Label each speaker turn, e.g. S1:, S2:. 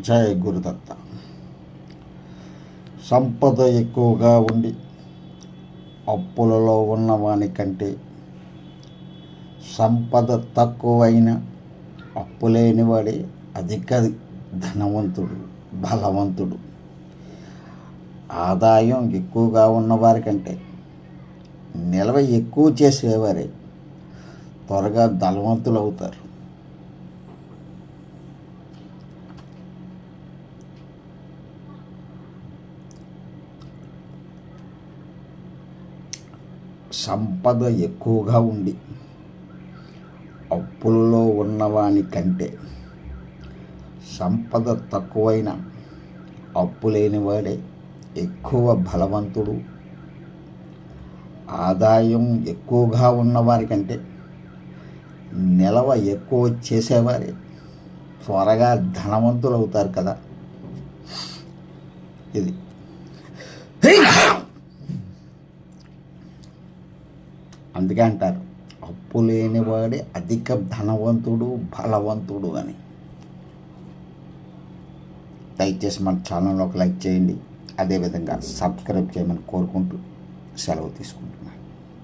S1: జయ గురుదత్త సంపద ఎక్కువగా ఉండి అప్పులలో ఉన్నవాని కంటే సంపద తక్కువైన అప్పు లేనివాడే అధిక ధనవంతుడు బలవంతుడు. ఆదాయం ఎక్కువగా ఉన్నవారి కంటే నిల్వ ఎక్కువ చేసేవారే త్వరగా ధనవంతులు అవుతారు సంపద ఎక్కువగా ఉండి అప్పులలో ఉన్నవాని కంటే సంపద తక్కువైన అప్పు లేనివాడే ఎక్కువ బలవంతుడు. ఆదాయం ఎక్కువగా ఉన్నవారి కంటే నిలవ ఎక్కువ చేసేవారే. త్వరగా ధనవంతులు అవుతారు కదా. ఇది అందుకే అంటారు అప్పు లేనివాడే అధిక ధనవంతుడు బలవంతుడు అని. దయచేసి మన ఛానల్ ఒక లైక్ చేయండి. అదేవిధంగా సబ్స్క్రైబ్ చేయమని కోరుకుంటూ సెలవు తీసుకుంటున్నాను.